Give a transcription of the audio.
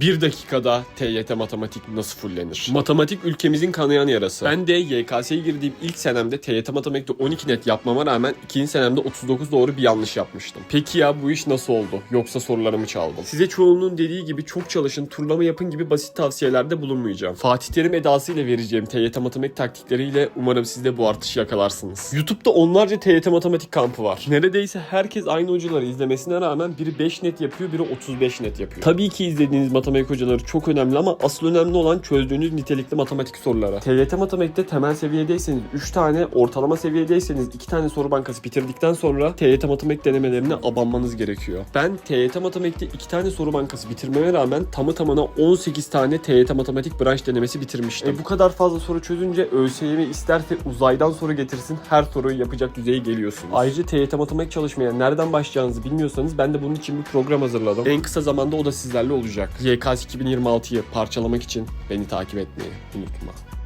Bir dakikada TYT matematik nasıl fullenir? Matematik ülkemizin kanayan yarası. Ben de YKS'ye girdiğim ilk senemde TYT matematikte 12 net yapmama rağmen ikinci senemde 39 doğru bir yanlış yapmıştım. Peki ya bu iş nasıl oldu? Yoksa sorularımı çaldım. Size çoğunun dediği gibi çok çalışın, turlama yapın gibi basit tavsiyelerde bulunmayacağım. Fatih Terim edasıyla vereceğim TYT matematik taktikleriyle umarım siz de bu artışı yakalarsınız. YouTube'da onlarca TYT matematik kampı var. Neredeyse herkes aynı hocaları izlemesine rağmen biri 5 net yapıyor, biri 35 net yapıyor. Tabii ki izlediğiniz matematik hocaları çok önemli ama asıl önemli olan çözdüğünüz nitelikli matematik soruları. TYT matematikte temel seviyedeyseniz 3 tane, ortalama seviyedeyseniz 2 tane soru bankası bitirdikten sonra TYT matematik denemelerine abanmanız gerekiyor. Ben TYT matematikte 2 tane soru bankası bitirmeme rağmen tamı tamına 18 tane TYT matematik branş denemesi bitirmiştim. E bu kadar fazla soru çözünce ÖSYM isterse uzaydan soru getirsin her soruyu yapacak düzeye geliyorsunuz. Ayrıca TYT matematik çalışmaya nereden başlayacağınızı bilmiyorsanız ben de bunun için bir program hazırladım. En kısa zamanda o da sizlerle olacak. YKS 2026'yı parçalamak için beni takip etmeyi unutma.